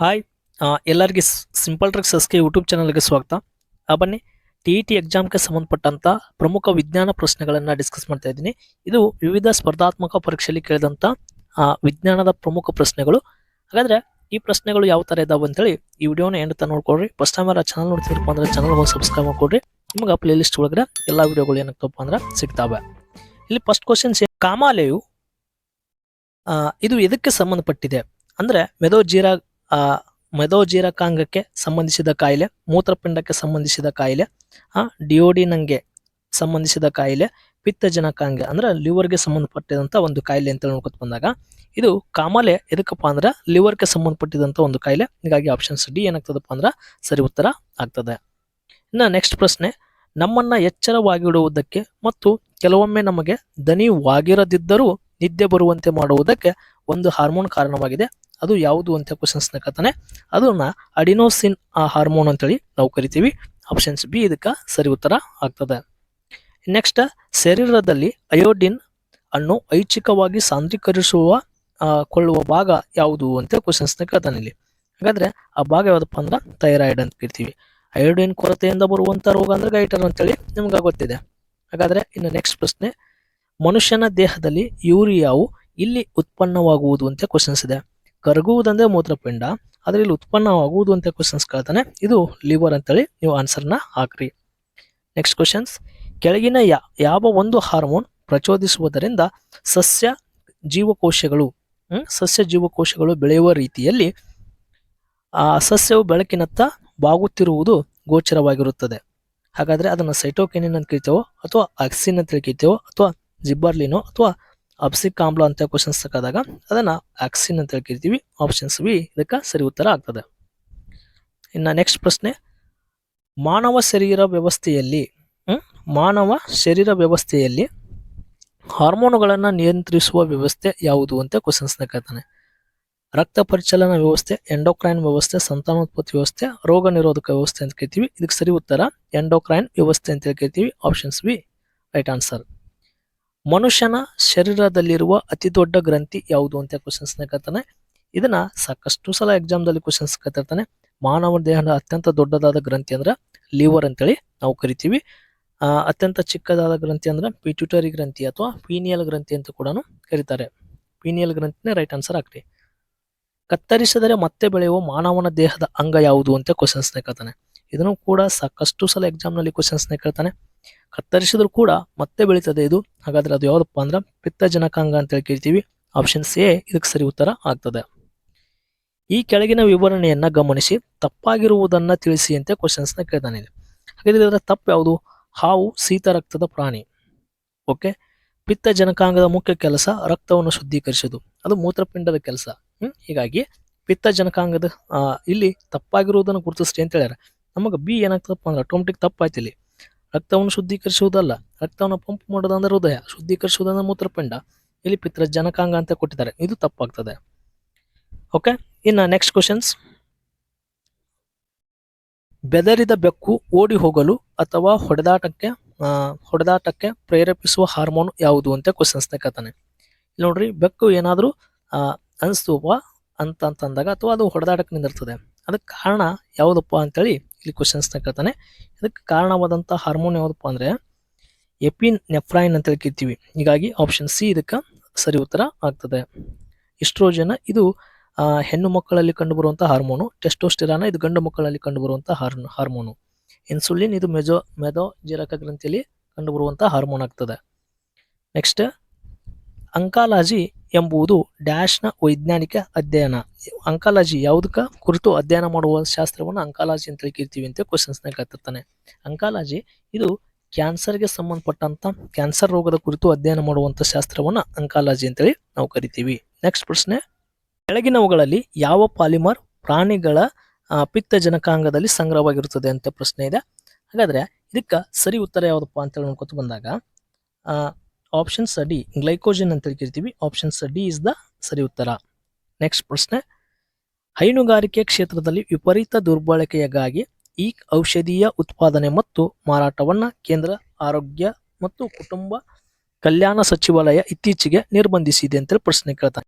Hi ಎಲ್ಲರಿಗೆ simple tricks S K YouTube ಚಾನಲ್ಗೆ ಸ್ವಾಗತ. ಆ, ಬನ್ನಿ ಟಿ ಇ ಟಿ ಎಕ್ಸಾಮ್ಗೆ ಸಂಬಂಧಪಟ್ಟಂಥ ಪ್ರಮುಖ ವಿಜ್ಞಾನ ಪ್ರಶ್ನೆಗಳನ್ನು ಡಿಸ್ಕಸ್ ಮಾಡ್ತಾ ಇದ್ದೀನಿ. ಇದು ವಿವಿಧ ಸ್ಪರ್ಧಾತ್ಮಕ ಪರೀಕ್ಷೆಯಲ್ಲಿ ಕೇಳಿದಂಥ ವಿಜ್ಞಾನದ ಪ್ರಮುಖ ಪ್ರಶ್ನೆಗಳು. ಹಾಗಾದ್ರೆ ಈ ಪ್ರಶ್ನೆಗಳು ಯಾವ ಥರ ಇದಾವೆ ಅಂತೇಳಿ ಈ ವಿಡಿಯೋನ ಎಂಡ್ ನೋಡ್ಕೊಳ್ರಿ. ಫಸ್ಟ್ ಟೈಮ್ ಆ ಚಾನಲ್ ನೋಡ್ತಿರಪ್ಪ ಅಂದ್ರೆ ಚಾನಲ್ ಒಂದು ಸಬ್ಸ್ಕ್ರೈಬ್ ಮಾಡ್ಕೊಡ್ರಿ. ನಿಮಗೆ ಪ್ಲೇ ಲಿಸ್ಟ್ ಒಳಗಡೆ ಎಲ್ಲ ವಿಡಿಯೋಗಳು ಏನಾಗ್ತಪ್ಪ ಅಂದ್ರೆ ಸಿಗ್ತಾವೆ. ಇಲ್ಲಿ ಫಸ್ಟ್ ಕ್ವಶನ್ಸ್ ಕಾಮಾಲೆಯು ಇದು ಇದಕ್ಕೆ ಸಂಬಂಧಪಟ್ಟಿದೆ? ಅಂದರೆ ಮೆದೋ ಮೆದೋಜೀರಾ ಆ, ಮೆದೋಜೀರಕಾಂಗಕ್ಕೆ ಸಂಬಂಧಿಸಿದ ಕಾಯಿಲೆ ಮೂತ್ರಪಿಂಡಕ್ಕೆ ಸಂಬಂಧಿಸಿದ ಕಾಯಿಲೆ ಆ ಡಿಯೋಡಿನಂಗೆ ಸಂಬಂಧಿಸಿದ ಕಾಯಿಲೆ ಪಿತ್ತಜನಕಾಂಗ ಅಂದ್ರೆ ಲಿವರ್ಗೆ ಸಂಬಂಧಪಟ್ಟಿದಂಥ ಒಂದು ಕಾಯಿಲೆ ಅಂತ ನೋಡ್ಕೊತ ಬಂದಾಗ ಇದು ಕಾಮಾಲೆ ಎದಕ್ಕಪ್ಪ ಅಂದ್ರೆ ಲಿವರ್ಗೆ ಸಂಬಂಧಪಟ್ಟಿದಂಥ ಒಂದು ಕಾಯಿಲೆ. ಹೀಗಾಗಿ ಆಪ್ಷನ್ಸ್ ಡಿ ಏನಾಗ್ತದಪ್ಪ ಅಂದ್ರೆ ಸರಿ ಉತ್ತರ ಆಗ್ತದೆ. ಇನ್ನು ನೆಕ್ಸ್ಟ್ ಪ್ರಶ್ನೆ ನಮ್ಮನ್ನ ಎಚ್ಚರವಾಗಿಡುವುದಕ್ಕೆ ಮತ್ತು ಕೆಲವೊಮ್ಮೆ ನಮಗೆ ದನಿವಾಗಿರದಿದ್ದರೂ ನಿದ್ದೆ ಬರುವಂತೆ ಮಾಡುವುದಕ್ಕೆ ಒಂದು ಹಾರ್ಮೋನ್ ಕಾರಣವಾಗಿದೆ. ಅದು ಯಾವುದು ಅಂತ ಕ್ವಶನ್ಸ್ ಕತ್ತಾನೆ. ಅದನ್ನ ಅಡಿನೋಸಿನ್ ಆ ಹಾರ್ಮೋನ್ ಅಂತೇಳಿ ನಾವು ಕರಿತೀವಿ. ಆಪ್ಷನ್ಸ್ ಬಿ ಇದಕ್ಕೆ ಸರಿ ಉತ್ತರ ಆಗ್ತದೆ. ನೆಕ್ಸ್ಟ್ ಶರೀರದಲ್ಲಿ ಅಯೋಡಿನ್ ಅನ್ನು ಐಚ್ಛಿಕವಾಗಿ ಸಾಂದ್ರೀಕರಿಸುವ ಕೊಳ್ಳುವ ಭಾಗ ಯಾವುದು ಅಂತ ಕ್ವಶನ್ಸ್ ಕೇಳ್ತಾನೆ ಇಲ್ಲಿ. ಹಾಗಾದ್ರೆ ಆ ಭಾಗ ಯಾವುದಪ್ಪ ಅಂದ್ರೆ ಥೈರಾಯ್ಡ್ ಅಂತ ಕರಿತೀವಿ. ಅಯೋಡಿನ್ ಕೊರತೆಯಿಂದ ಬರುವಂತ ರೋಗ ಅಂದ್ರೆ ಗೈಟರ್ ಅಂತೇಳಿ ನಿಮ್ಗೆ ಗೊತ್ತಿದೆ. ಹಾಗಾದ್ರೆ ಇನ್ನು ನೆಕ್ಸ್ಟ್ ಪ್ರಶ್ನೆ, ಮನುಷ್ಯನ ದೇಹದಲ್ಲಿ ಯೂರಿಯಾವು ಇಲ್ಲಿ ಉತ್ಪನ್ನವಾಗುವುದು ಅಂತ ಕ್ವಶನ್ಸ್ ಇದೆ. ಕರಗುವುದಂದ್ರೆ ಮೂತ್ರಪಿಂಡ. ಅದರಲ್ಲಿ ಉತ್ಪನ್ನವಾಗುವುದು ಅಂತ ಕ್ವಶನ್ಸ್ ಕೇಳ್ತಾನೆ. ಇದು ಲಿವರ್ ಅಂತೇಳಿ ನೀವು ಆನ್ಸರ್ನ ಹಾಕ್ರಿ. ನೆಕ್ಸ್ಟ್ ಕ್ವಶನ್ಸ್ ಕೆಳಗಿನ ಯಾವ ಒಂದು ಹಾರ್ಮೋನ್ ಪ್ರಚೋದಿಸುವುದರಿಂದ ಸಸ್ಯ ಜೀವಕೋಶಗಳು ಸಸ್ಯ ಜೀವಕೋಶಗಳು ಬೆಳೆಯುವ ರೀತಿಯಲ್ಲಿ, ಆ, ಸಸ್ಯವು ಬೆಳಕಿನತ್ತ ಬಾಗುತ್ತಿರುವುದು ಗೋಚರವಾಗಿರುತ್ತದೆ. ಹಾಗಾದರೆ ಅದನ್ನು ಸೈಟೋಕೆನಿನ್ ಅಂತ ಕರಿತೇವೋ, ಅಥವಾ ಆಕ್ಸಿನ್ ಅಂತ ಕರಿತೇವೋ, ಅಥವಾ ಜಿಬ್ಬರ್ಲಿನೋ, ಅಥವಾ ಅಬ್ಸಿಕ್ ಆಮ್ಲ ಅಂತ ಕ್ವಶನ್ಸ್ ತಕ್ಕಾದಾಗ ಅದನ್ನ ಆಕ್ಸಿನ್ ಅಂತ ಕರಿತೀವಿ ಆಪ್ಷನ್ಸ್ ಬಿ ಇದಕ್ಕೆ ಸರಿ ಉತ್ತರ ಆಗ್ತದೆ. ಇನ್ನು ನೆಕ್ಸ್ಟ್ ಪ್ರಶ್ನೆ, ಮಾನವ ಶರೀರ ವ್ಯವಸ್ಥೆಯಲ್ಲಿ ಮಾನವ ಶರೀರ ವ್ಯವಸ್ಥೆಯಲ್ಲಿ ಹಾರ್ಮೋನುಗಳನ್ನು ನಿಯಂತ್ರಿಸುವ ವ್ಯವಸ್ಥೆ ಯಾವುದು ಅಂತ ಕ್ವಶನ್ಸ್ ಕೇಳ್ತಾನೆ. ರಕ್ತ ಪರಿಚಲನ ವ್ಯವಸ್ಥೆ ಎಂಡೋಕ್ರೈನ್ ವ್ಯವಸ್ಥೆ, ಸಂತಾನೋತ್ಪತ್ತಿ ವ್ಯವಸ್ಥೆ, ರೋಗ ನಿರೋಧಕ ವ್ಯವಸ್ಥೆ ಅಂತ ಕೇಳ್ತೀವಿ. ಇದಕ್ಕೆ ಸರಿ ಉತ್ತರ ಎಂಡೋಕ್ರೈನ್ ವ್ಯವಸ್ಥೆ ಅಂತ ಕೇಳ್ತೀವಿ ಆಪ್ಷನ್ಸ್ ಬಿ ರೈಟ್ ಆನ್ಸರ್ ಮನುಷ್ಯನ ಶರೀರದಲ್ಲಿರುವ ಅತಿ ದೊಡ್ಡ ಗ್ರಂಥಿ ಯಾವುದು ಅಂತ ಕ್ವಶನ್ಸ್ ಕೇಳ್ತಾನೆ. ಇದನ್ನ ಸಾಕಷ್ಟು ಸಲ ಎಕ್ಸಾಮ್ದಲ್ಲಿ ಕ್ವಶನ್ಸ್ ಕೇಳ್ತಿರ್ತಾನೆ. ಮಾನವ ದೇಹದ ಅತ್ಯಂತ ದೊಡ್ಡದಾದ ಗ್ರಂಥಿ ಅಂದ್ರೆ ಲಿವರ್ ಅಂತೇಳಿ ನಾವು ಕರಿತೀವಿ. ಅತ್ಯಂತ ಚಿಕ್ಕದಾದ ಗ್ರಂಥಿ ಅಂದ್ರೆ ಪಿಟ್ಯೂಟರಿ ಗ್ರಂಥಿ ಅಥವಾ ಪೀನಿಯಲ್ ಗ್ರಂಥಿ ಅಂತ ಕೂಡ ಕರೀತಾರೆ. ಪೀನಿಯಲ್ ಗ್ರಂಥಿನೇ ರೈಟ್ ಆನ್ಸರ್ ಆಗ್ರಿ ಕತ್ತರಿಸಿದರೆ ಮತ್ತೆ ಬೆಳೆಯುವ ಮಾನವನ ದೇಹದ ಅಂಗ ಯಾವುದು ಅಂತ ಕ್ವಶನ್ಸ್ ಕೇಳ್ತಾನೆ. ಇದನ್ನು ಕೂಡ ಸಾಕಷ್ಟು ಸಲ ಎಕ್ಸಾಮ್ನಲ್ಲಿ ಕ್ವಶನ್ಸ್ ಕೇಳ್ತಾನೆ. ಕತ್ತರಿಸಿದ್ರು ಕೂಡ ಮತ್ತೆ ಬೆಳೀತದೆ ಇದು. ಹಾಗಾದ್ರೆ ಅದು ಯಾವ್ದಪ್ಪ ಅಂದ್ರೆ ಪಿತ್ತಜನಕಾಂಗ ಅಂತ ಕೇಳ್ತೀವಿ. ಆಪ್ಷನ್ಸ್ ಎ ಇದಕ್ಕೆ ಸರಿ ಉತ್ತರ ಆಗ್ತದೆ. ಈ ಕೆಳಗಿನ ವಿವರಣೆಯನ್ನ ಗಮನಿಸಿ, ತಪ್ಪಾಗಿರುವುದನ್ನ ತಿಳಿಸಿ ಅಂತ ಕ್ವಶನ್ಸ್ನ ಕೇಳ್ತಾನೆ. ಹಾಗಾದ್ರೆ ಇದರ ತಪ್ಪು ಯಾವುದು? ಹಾವು ಶೀತ ರಕ್ತದ ಪ್ರಾಣಿ. ಓಕೆ ಪಿತ್ತ ಜನಕಾಂಗದ ಮುಖ್ಯ ಕೆಲಸ ರಕ್ತವನ್ನು ಶುದ್ಧೀಕರಿಸೋದು ಅದು ಮೂತ್ರಪಿಂಡದ ಕೆಲಸ. ಹೀಗಾಗಿ ಪಿತ್ತ ಜನಕಾಂಗದ ಇಲ್ಲಿ ತಪ್ಪಾಗಿರುವುದನ್ನು ಗುರುತಿಸ್ರಿ ಅಂತ ಹೇಳ್ಯಾರ. ನಮಗೆ ಬಿ ಏನಾಗ್ತದಪ್ಪ ಅಂದ್ರೆ ಆಟೋಮೆಟಿಕ್ ತಪ್ಪಾಯ್ತು ಇಲ್ಲಿ. ರಕ್ತವನ್ನು ಶುದ್ಧೀಕರಿಸುವುದಲ್ಲ, ರಕ್ತವನ್ನು ಪಂಪ್ ಮಾಡೋದಂದ್ರೆ ಹೃದಯ, ಶುದ್ಧೀಕರಿಸುವುದಂದ್ರೆ ಮೂತ್ರಪಿಂಡ, ಇಲ್ಲಿ ಪಿತ್ರ ಜನಕಾಂಗ ಅಂತ ಕೊಟ್ಟಿದ್ದಾರೆ. ಇದು ತಪ್ಪಾಗ್ತದೆ. ಓಕೆ ಇನ್ನು ನೆಕ್ಸ್ಟ್ ಕ್ವಶನ್ಸ್ ಬೆದರಿದ ಬೆಕ್ಕು ಓಡಿ ಹೋಗಲು ಅಥವಾ ಹೊಡೆದಾಟಕ್ಕೆ ಹೊಡೆದಾಟಕ್ಕೆ ಪ್ರೇರೇಪಿಸುವ ಹಾರ್ಮೋನ್ ಯಾವುದು ಅಂತ ಕ್ವಶನ್ಸ್ ಕೇಳ್ತಾನೆ. ನೋಡ್ರಿ, ಬೆಕ್ಕು ಏನಾದರೂ ಅನಿಸ್ತುವ, ಅಂತ ಅಂತಂದಾಗ ಅಥವಾ ಅದು ಹೊಡೆದಾಟಕ್ಕೆ ನಿಂದಿರ್ತದೆ. ಅದಕ್ಕೆ ಕಾರಣ ಯಾವುದಪ್ಪ ಅಂತೇಳಿ ಇಲ್ಲಿ ಕ್ವಶನ್ಸ್ನ ಕೇಳ್ತಾನೆ. ಇದಕ್ಕೆ ಕಾರಣವಾದಂಥ ಹಾರ್ಮೋನ್ ಯಾವುದಪ್ಪ ಅಂದರೆ ಎಪಿನ್ ನೆಫ್ರೈನ್ ಅಂತೇಳಿ ಕೇಳ್ತೀವಿ. ಹೀಗಾಗಿ ಆಪ್ಷನ್ ಸಿ ಇದಕ್ಕೆ ಸರಿ ಉತ್ತರ ಆಗ್ತದೆ. ಇಸ್ಟ್ರೋಜನ್ ಇದು ಹೆಣ್ಣು ಮಕ್ಕಳಲ್ಲಿ ಕಂಡುಬರುವಂಥ ಹಾರ್ಮೋನು ಟೆಸ್ಟೋಸ್ಟಿರಾನ ಇದು ಗಂಡು ಮಕ್ಕಳಲ್ಲಿ ಕಂಡುಬರುವಂಥ ಹಾರ್ ಹಾರ್ಮೋನು ಇನ್ಸುಲಿನ್ ಇದು ಮೆಜೋ ಮೆದೋ ಜೀರಕ ಗ್ರಂಥಿಯಲ್ಲಿ ಕಂಡುಬರುವಂಥ ಹಾರ್ಮೋನ್ ಆಗ್ತದೆ. ನೆಕ್ಸ್ಟ್ ಅಂಕಾಲಜಿ ಎಂಬುದು ಡ್ಯಾಶ್ನ ವೈಜ್ಞಾನಿಕ ಅಧ್ಯಯನ. ಅಂಕಾಲಜಿ ಯಾವುದಕ್ಕೆ? ಕುರಿತು ಅಧ್ಯಯನ ಮಾಡುವ ಶಾಸ್ತ್ರವನ್ನು ಅಂಕಾಲಜಿ ಅಂತ ಕರಿತೀವಿ ಅಂತ ಕ್ವಶನ್ಸ್ನ ಕೇಳ್ತಿರ್ತಾನೆ ಅಂಕಾಲಜಿ ಇದು ಕ್ಯಾನ್ಸರ್ಗೆ ಸಂಬಂಧಪಟ್ಟಂತ ಕ್ಯಾನ್ಸರ್ ರೋಗದ ಕುರಿತು ಅಧ್ಯಯನ ಮಾಡುವಂತ ಶಾಸ್ತ್ರವನ್ನು ಅಂಕಾಲಜಿ ಅಂತೇಳಿ ನಾವು ಕರಿತೀವಿ. ನೆಕ್ಸ್ಟ್ ಪ್ರಶ್ನೆ. ಕೆಳಗಿನವುಗಳಲ್ಲಿ ಯಾವ ಪಾಲಿಮರ್ ಪ್ರಾಣಿಗಳ ಪಿತ್ತ ಪಿತ್ತಜನಕಾಂಗದಲ್ಲಿ ಸಂಗ್ರಹವಾಗಿರುತ್ತದೆ ಅಂತ ಪ್ರಶ್ನೆ ಇದೆ. ಹಾಗಾದ್ರೆ ಇದಕ್ಕೆ ಸರಿ ಉತ್ತರ ಯಾವುದಪ್ಪ ಅಂತೇಳಿ ನೋಡ್ಕೊತ ಬಂದಾಗ ಆಪ್ಷನ್ಸ್ ಡಿ ಗ್ಲೈಕೋಜನ್ ಅಂತ ಕರಿತೀವಿ ಆಪ್ಷನ್ಸ್ ಡಿ ಇಸ್ ದ ಸರಿ ಉತ್ತರ. ನೆಕ್ಸ್ಟ್ ಪ್ರಶ್ನೆ, ಹೈನುಗಾರಿಕೆ ಕ್ಷೇತ್ರದಲ್ಲಿ ವಿಪರೀತ ದುರ್ಬಳಕೆಯಾಗಿ ಈ ಔಷಧೀಯ ಉತ್ಪಾದನೆ ಮತ್ತು ಮಾರಾಟವನ್ನು ಕೇಂದ್ರ ಆರೋಗ್ಯ ಮತ್ತು ಕುಟುಂಬ ಕಲ್ಯಾಣ ಸಚಿವಾಲಯ ಇತ್ತೀಚೆಗೆ ನಿರ್ಬಂಧಿಸಿದೆ ಅಂತೇಳಿ ಪ್ರಶ್ನೆ ಕೇಳ್ತಾನೆ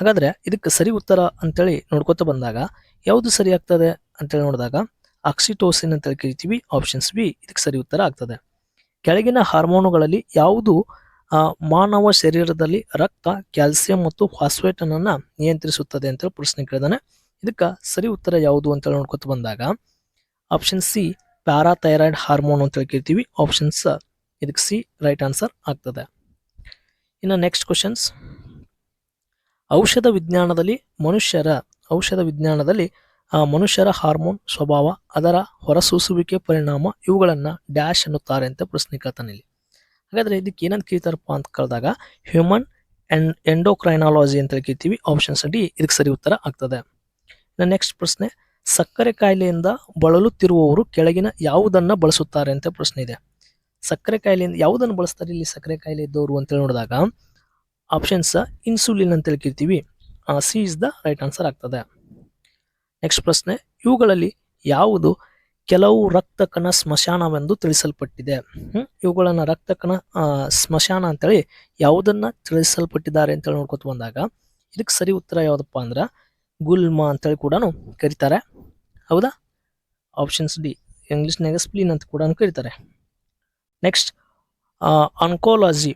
ಹಾಗಾದ್ರೆ ಇದಕ್ಕೆ ಸರಿ ಉತ್ತರ ಅಂತೇಳಿ ನೋಡ್ಕೋತಾ ಬಂದಾಗ ಯಾವುದು ಸರಿ ಆಗ್ತದೆ ಅಂತೇಳಿ ನೋಡಿದಾಗ ಆಕ್ಸಿಟೋಸಿನ್ ಅಂತೇಳಿ ಕರಿತೀವಿ ಆಪ್ಷನ್ಸ್ ಬಿ ಇದಕ್ಕೆ ಸರಿ ಉತ್ತರ ಆಗ್ತದೆ. ಕೆಳಗಿನ ಹಾರ್ಮೋನುಗಳಲ್ಲಿ ಯಾವುದು ಮಾನವ ಶರೀರದಲ್ಲಿ ರಕ್ತ, ಕ್ಯಾಲ್ಸಿಯಂ ಮತ್ತು ಫಾಸ್ಫೇಟ್ ಅನ್ನ ನಿಯಂತ್ರಿಸುತ್ತದೆ ಅಂತೇಳಿ ಪ್ರಶ್ನೆ ಕೇಳಿದಾನೆ. ಇದಕ್ಕೆ ಸರಿ ಉತ್ತರ ಯಾವುದು ಅಂತೇಳಿ ನೋಡ್ಕೊತ ಬಂದಾಗ ಆಪ್ಷನ್ ಸಿ ಪ್ಯಾರಾಥೈರಾಯ್ಡ್ ಹಾರ್ಮೋನ್ ಅಂತೇಳಿ ಕೇಳ್ತೀವಿ. ಆಪ್ಷನ್ಸ್ ಇದಕ್ಕೆ ಸಿ ರೈಟ್ ಆನ್ಸರ್ ಆಗ್ತದೆ. ಇನ್ನು ನೆಕ್ಸ್ಟ್ ಕ್ವಶನ್ಸ್ ಔಷಧ ವಿಜ್ಞಾನದಲ್ಲಿ ಮನುಷ್ಯರ, ಔಷಧ ವಿಜ್ಞಾನದಲ್ಲಿ, ಆ, ಮನುಷ್ಯರ ಹಾರ್ಮೋನ್ ಸ್ವಭಾವ, ಅದರ ಹೊರಸೂಸುವಿಕೆ ಪರಿಣಾಮ ಇವುಗಳನ್ನು ಡ್ಯಾಶ್ ಅನ್ನುತ್ತಾರೆ ಅಂತ ಪ್ರಶ್ನೆ ಕೇಳ್ತಾನೆ ಇಲ್ಲಿ. ಹಾಗಾದ್ರೆ ಇದಕ್ಕೆ ಏನಂತ ಕೇಳ್ತಾರಪ್ಪ ಅಂತ ಕೇಳಿದಾಗ ಹ್ಯೂಮನ್ ಎಂಡ್ ಎಂಡೋಕ್ರೈನಾಲಜಿ ಅಂತ ಕೇಳ್ತೀವಿ ಆಪ್ಷನ್ಸ್ ಅಡಿ ಇದಕ್ಕೆ ಸರಿ ಉತ್ತರ ಆಗ್ತದೆ. ಇನ್ನು ನೆಕ್ಸ್ಟ್ ಪ್ರಶ್ನೆ, ಸಕ್ಕರೆ ಕಾಯಿಲೆಯಿಂದ ಬಳಲುತ್ತಿರುವವರು ಕೆಳಗಿನ ಯಾವುದನ್ನ ಬಳಸುತ್ತಾರೆ ಅಂತ ಪ್ರಶ್ನೆ ಇದೆ. ಸಕ್ಕರೆ ಕಾಯಿಲೆಯಿಂದ ಯಾವುದನ್ನು ಬಳಸ್ತಾರೆ ಇಲ್ಲಿ ಸಕ್ಕರೆ ಕಾಯಿಲೆ ಇದ್ದವರು ಅಂತೇಳಿ ನೋಡಿದಾಗ? ಆಪ್ಷನ್ಸ್ ಇನ್ಸುಲಿನ್ ಅಂತೇಳಿ ಕೇಳ್ತೀವಿ C is the right answer ಆಗ್ತದೆ. ನೆಕ್ಸ್ಟ್ ಪ್ರಶ್ನೆ, ಇವುಗಳಲ್ಲಿ ಯಾವುದು ಕೆಲವು ರಕ್ತ ಕಣ ಸ್ಮಶಾನವೆಂದು ತಿಳಿಸಲ್ಪಟ್ಟಿದೆ. ಇವುಗಳನ್ನು ರಕ್ತ ಕಣ ಸ್ಮಶಾನ ಅಂತೇಳಿ ಯಾವುದನ್ನ ತಿಳಿಸಲ್ಪಟ್ಟಿದ್ದಾರೆ ಅಂತೇಳಿ ನೋಡ್ಕೊತ ಬಂದಾಗ ಇದಕ್ಕೆ ಸರಿ ಉತ್ತರ ಯಾವುದಪ್ಪ ಅಂದ್ರೆ ಗುಲ್ಮ ಅಂತೇಳಿ ಕೂಡ ಕರೀತಾರೆ. ಹೌದಾ? ಆಪ್ಷನ್ಸ್ ಡಿ ಇಂಗ್ಲೀಷ್ನಾಗ ಸ್ಪ್ಲೀನ್ ಅಂತ ಕೂಡ ಕರೀತಾರೆ. ನೆಕ್ಸ್ಟ್ ಅನ್ಕೋಲಾಜಿ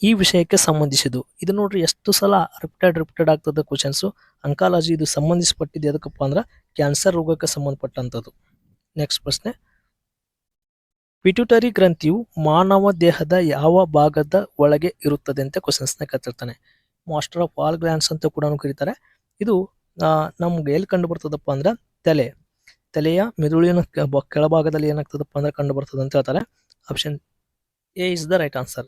ಈ ವಿಷಯಕ್ಕೆ ಸಂಬಂಧಿಸಿದ್ದು. ಇದು ನೋಡ್ರಿ ಎಷ್ಟು ಸಲ ರಿಪೀಟೆಡ್ ರಿಪೀಟೆಡ್ ಆಗ್ತದೆ ಕ್ವಶನ್ಸು ಅಂಕಾಲಜಿ ಇದು ಸಂಬಂಧಿಸಪಟ್ಟಿದ್ದು ಎದಕ್ಕಪ್ಪ ಅಂದ್ರೆ ಕ್ಯಾನ್ಸರ್ ರೋಗಕ್ಕೆ ಸಂಬಂಧಪಟ್ಟಂಥದ್ದು ನೆಕ್ಸ್ಟ್ ಪ್ರಶ್ನೆ. ಪಿಟ್ಯೂಟರಿ ಗ್ರಂಥಿಯು ಮಾನವ ದೇಹದ ಯಾವ ಭಾಗದ ಒಳಗೆ ಇರುತ್ತದೆ ಅಂತ ಕ್ವಶನ್ಸ್ನ ಕತ್ತಿರ್ತಾನೆ. ಮಾಸ್ಟರ್ ಆಫ್ ಆಲ್ ಗ್ಲ್ಯಾಂಡ್ಸ್ ಅಂತ ಕೂಡ ಕರೀತಾರೆ. ಇದು ನಮ್ಗೆ ಎಲ್ಲಿ ಕಂಡು ಬರ್ತದಪ್ಪ ಅಂದ್ರೆ ತಲೆ. ತಲೆಯ ಮೆದುಳಿನ ಕೆಳಭಾಗದಲ್ಲಿ ಏನಾಗ್ತದಪ್ಪ ಅಂದ್ರೆ ಕಂಡು ಬರ್ತದೆ ಅಂತ ಹೇಳ್ತಾರೆ. Option A is the right answer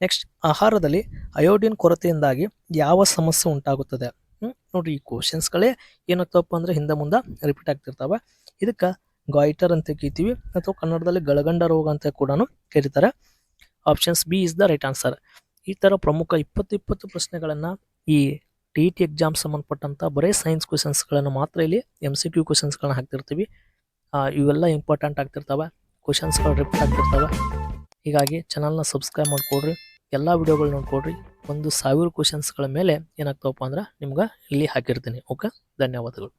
next ಆಹಾರದಲ್ಲಿ ಅಯೋಡಿನ್ ಕೊರತೆಯಿಂದಾಗಿ ಯಾವ ಸಮಸ್ಯೆ ಉಂಟಾಗುತ್ತದೆ? ನೋಡ್ರಿ ಈ ಕ್ವಶನ್ಸ್ಗಳೇ ಏನಾಗ್ತವಪ್ಪ ಅಂದ್ರೆ ಹಿಂದೆ ಮುಂದೆ ರಿಪೀಟ್ ಆಗ್ತಿರ್ತಾವೆ. ಇದಕ್ಕೆ ಗಾಯ್ಟರ್ ಅಂತ ಕೀತೀವಿ. ಅಥವಾ ಕನ್ನಡದಲ್ಲಿ ಗಳಗಂಡ ರೋಗ ಅಂತ ಕೂಡ ಕರೀತಾರೆ. Options B is the right answer ಈ ತರ ಪ್ರಮುಖ ಇಪ್ಪತ್ತು ಇಪ್ಪತ್ತು ಪ್ರಶ್ನೆಗಳನ್ನು ಈ ಟಿ ಟಿ ಎಕ್ಸಾಮ್ ಸಂಬಂಧಪಟ್ಟಂಥ ಬರೀ ಸೈನ್ಸ್ ಕ್ವೆಶನ್ಸ್ಗಳನ್ನು ಮಾತ್ರ ಇಲ್ಲಿ ಎಂ ಸಿ ಕ್ಯೂ ಕ್ವೆಶನ್ಸ್ಗಳನ್ನ ಹಾಕ್ತಿರ್ತೀವಿ. ಇವೆಲ್ಲ ಇಂಪಾರ್ಟೆಂಟ್ ಆಗ್ತಿರ್ತವೆ. ಕ್ವೆಶನ್ಸ್ಗಳು ರಿಪೀಟ್ ಆಗ್ತಿರ್ತವೆ. ಹೀಗಾಗಿ ಚಾನಲ್ನ ಸಬ್ಸ್ಕ್ರೈಬ್ ಮಾಡಿಕೊಡ್ರಿ. ಎಲ್ಲ ವಿಡಿಯೋಗಳು ನೋಡ್ಕೊಡ್ರಿ. ಒಂದು ಸಾವಿರ ಕ್ವೆಶನ್ಸ್ಗಳ ಮೇಲೆ ಏನಾಗ್ತಾವಪ್ಪ ಅಂದ್ರೆ ನಿಮ್ಗೆ ಇಲ್ಲಿ ಹಾಕಿರ್ತೀನಿ. ಓಕೆ ಧನ್ಯವಾದಗಳು.